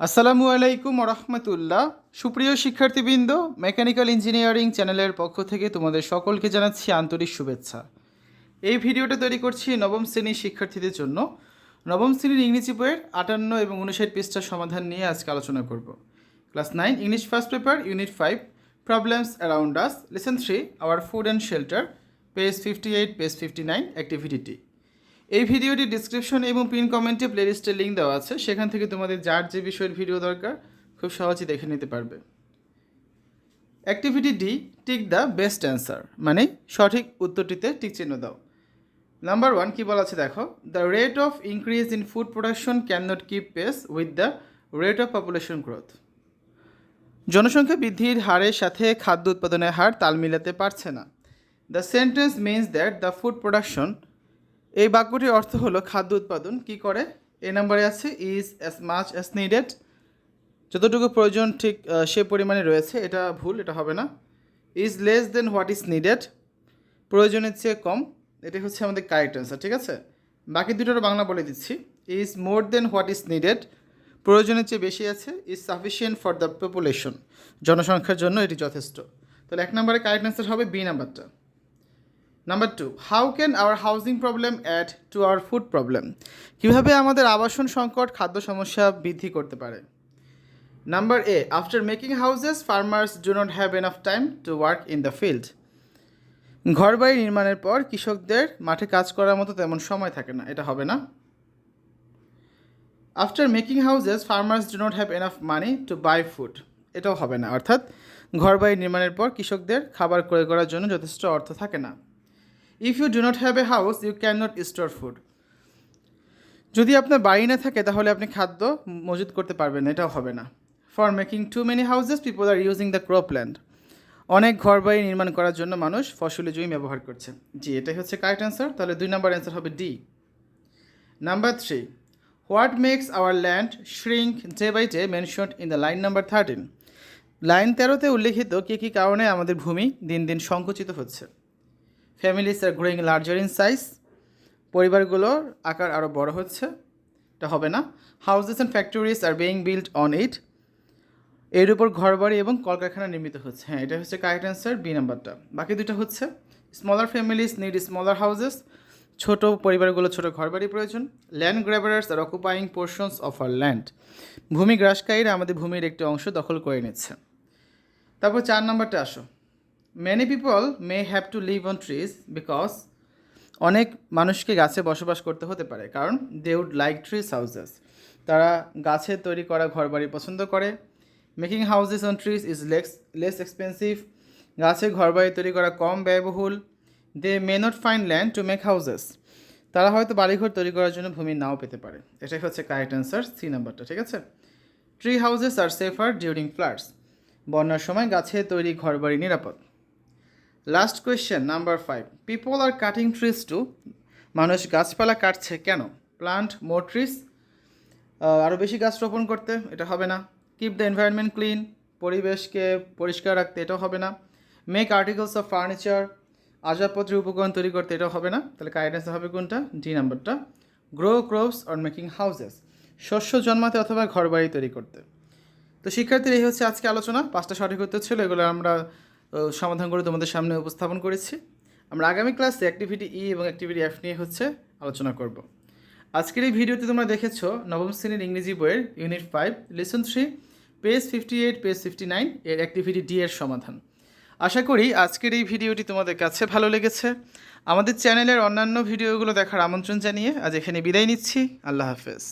আসসালামু আলাইকুম রহমতুল্লাহ সুপ্রিয় শিক্ষার্থীবৃন্দ, মেকানিক্যাল ইঞ্জিনিয়ারিং চ্যানেলের পক্ষ থেকে তোমাদের সকলকে জানাচ্ছি আন্তরিক শুভেচ্ছা। এই ভিডিওটা তৈরি করছি নবম শ্রেণির শিক্ষার্থীদের জন্য। নবম শ্রেণির ইংরেজি বইয়ের আটান্ন এবং উনষাট পৃষ্ঠার সমাধান নিয়ে আজকে আলোচনা করব। Class nine, English first paper, unit five, problems around us. Lesson three, our food and shelter, page fifty eight, page fifty nine, activity এই ভিডিওটি ডিসক্রিপশন এবং পিন কমেন্টে প্লেলিস্টের লিঙ্ক দেওয়া আছে। সেখান থেকে তোমাদের যার যে বিষয়ের ভিডিও দরকার, খুব সহজেই দেখে নিতে পারবে। Activity D tick the best answer মানে সঠিক উত্তরটিতে টিক চিহ্ন দাও। নাম্বার ওয়ান কী বলা আছে দেখো? The rate of increase in food production can not keep pace with the rate of population growth জনসংখ্যা বৃদ্ধির হারের সাথে খাদ্য উৎপাদনের হার তাল মিলাতে পারছে না। The sentence means that the food production এই বাক্যটির অর্থ হলো খাদ্য উৎপাদন। কি করে? এ নাম্বারে আছে is as much as needed যতটুকু প্রয়োজন ঠিক সে পরিমাণে রয়েছে, এটা ভুল, এটা হবে না। Is less than what is needed প্রয়োজনের চেয়ে কম, এটাই হচ্ছে আমাদের কারেক্ট অ্যান্সার ঠিক আছে? বাকি দুটোর বাংলা বলে দিচ্ছি। Is more than what is needed প্রয়োজনের চেয়ে বেশি আছে is sufficient for the population জনসংখ্যার জন্য এটি যথেষ্ট। তাহলে এক নম্বরে কারেক্ট অ্যান্সার হবে বি নাম্বারটা। Number two how can our housing problem add to our food problem কীভাবে আমাদের আবাসন সংকট, খাদ্য সমস্যা বৃদ্ধি করতে পারে? Number A after making houses farmers do not have enough time to work in the field ঘরবাড়ি নির্মাণের পর কৃষকদের মাঠে কাজ করার মতো তেমন সময় থাকে না, এটা হবে না। After making houses farmers do not have enough money to buy food এটাও হবে না, অর্থাৎ ঘরবাড়ি নির্মাণের পর কৃষকদের খাবার ক্রয় করার জন্য যথেষ্ট অর্থ থাকে না। If you do not have a house you can not store food যদি আপনার বাড়ি না থাকে, তাহলে আপনি খাদ্য মজুত করতে পারবেন না, এটাও হবে না। For making too many houses people are using the crop land অনেক ঘর বাড়ি নির্মাণ করার জন্য মানুষ ফসলি জমি ব্যবহার করছে। জি, এটাই হচ্ছে কারেক্ট অ্যান্সার তাহলে দুই নম্বর অ্যান্সার হবে D number three what makes our land shrink day by day mentioned in the line number thirteen line তেরোতে উল্লেখিত কী কী কারণে আমাদের ভূমি দিন দিন সংকুচিত হচ্ছে? Families are growing larger in size পরিবারগুলোর আকার আরও বড় হচ্ছে। এটা হবে না। Houses and factories are being build on it এর উপর ঘরবাড়ি এবং কলকারখানা নির্মিত হচ্ছে। হ্যাঁ এটা হচ্ছে কারেক্ট অ্যান্সার বি নাম্বারটা বাকি দুটো হচ্ছে smaller families need smaller houses ছোট পরিবারগুলো ছোট ঘরবাড়ি প্রয়োজন। Land grabbers are occupying portions of our land ভূমি গ্রাসকারীরা আমাদের ভূমির একটি অংশ দখল করে নিচ্ছে। তারপর চার নাম্বারটা আসো। Many people may have to live on trees because অনেক মানুষকে গাছে বসবাস করতে হতে পারে। কারণ they would like trees houses তারা গাছে তৈরি করা ঘরবাড়ি পছন্দ করে। Making houses on trees is less less expensive গাছে ঘরবাড়ি তৈরি করা কম ব্যয়বহুল। They may not find land to make houses তারা হয়তো বাড়িঘর তৈরি করার জন্য ভূমি নাও পেতে পারে। এটাই হচ্ছে কারেক্ট অ্যান্সার সি নাম্বারটা ঠিক আছে? Tree houses are safer during floods বন্যার সময় গাছে তৈরি ঘরবাড়ি নিরাপদ। Last question number five people are cutting trees to মানুষ গাছপালা কাটছে কেন? প্লান্ট মোর ট্রিজ আরও বেশি গাছ রোপণ করতে, এটা হবে না। কিপ দ্য এনভায়রনমেন্ট ক্লিন পরিবেশকে পরিষ্কার রাখতে এটাও হবে না। মেক আর্টিকেলস অফ ফার্নিচার আসবাবপত্রের উপকরণ তৈরি করতে এটাও হবে না। তাহলে কাইডেন্স হবে কোনটা? ডি নাম্বারটা grow crops or making houses শস্য জন্মাতে অথবা ঘরবাড়ি তৈরি করতে। তো শিক্ষার্থীর, এই হচ্ছে আজকে আলোচনা। পাঁচটা সঠিক উত্তর ছিল, এগুলো আমরা সমাধান করে তোমাদের সামনে উপস্থাপন করেছি। আমরা আগামী ক্লাসে অ্যাক্টিভিটি ই এবং অ্যাক্টিভিটি এফ নিয়ে হচ্ছে আলোচনা করব। আজকের এই ভিডিওতে তোমরা দেখেছ নবম শ্রেণির ইংরেজি বইয়ের unit five lesson three page fifty eight page fifty nine এর অ্যাক্টিভিটি ডি এর সমাধান। আশা করি আজকের এই ভিডিওটি তোমাদের কাছে ভালো লেগেছে। আমাদের চ্যানেলের অন্যান্য ভিডিওগুলো দেখার আমন্ত্রণ জানিয়ে আজ এখানে বিদায় নিচ্ছি। আল্লাহ হাফেজ।